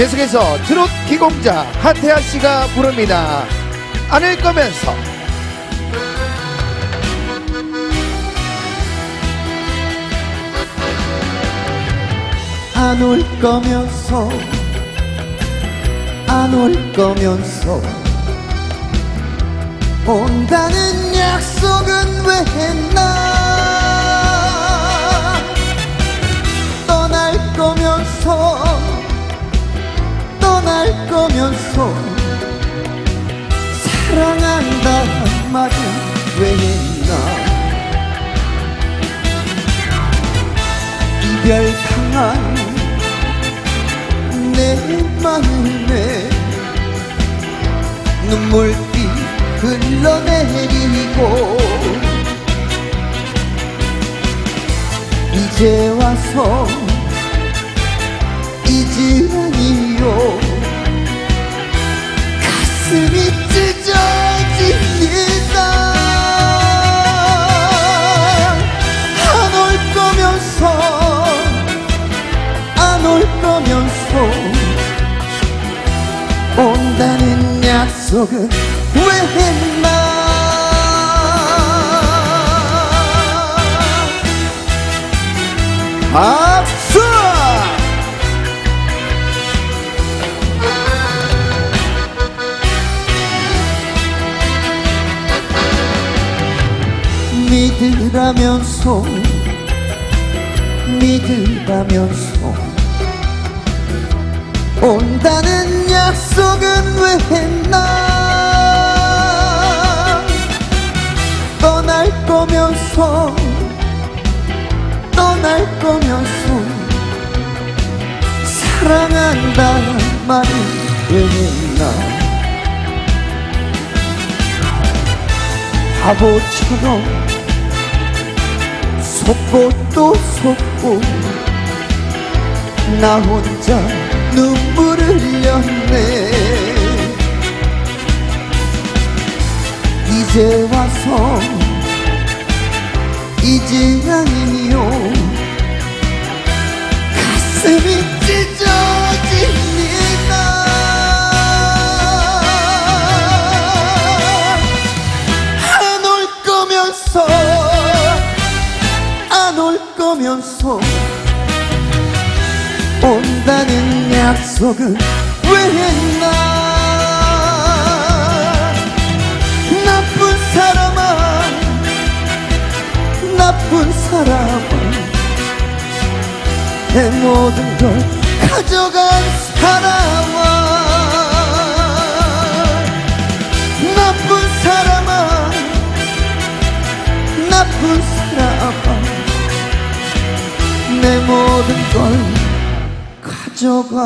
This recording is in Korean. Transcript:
계속해서 트롯 기공자 하태하 씨가 부릅니다. 안을 거면서. 안 올 거면서. 안 올 거면서. 온다는 약속은 왜 했나 거면서 사랑한다 말은 왜 했나 이별 당한 내 마음에 눈물비 흘러내리고 약속은 왜 했나? 박수! 믿으라면서 믿으라면서 온다는 약속은 왜 했나 거면서 떠날 거면서 사랑한다는 말을 왜 했나 바보처럼 속고 또 속고 나 혼자 눈물을 흘렸네. 이제 와서 이지랑이요. 가슴이 찢어집니다. 안 올 거면서 안 올 거면서 온다는 약속은 왜 했나 내 모든 걸 가져간 사람아. 나쁜 사람아. 나쁜 사람아. 내 모든 걸 가져가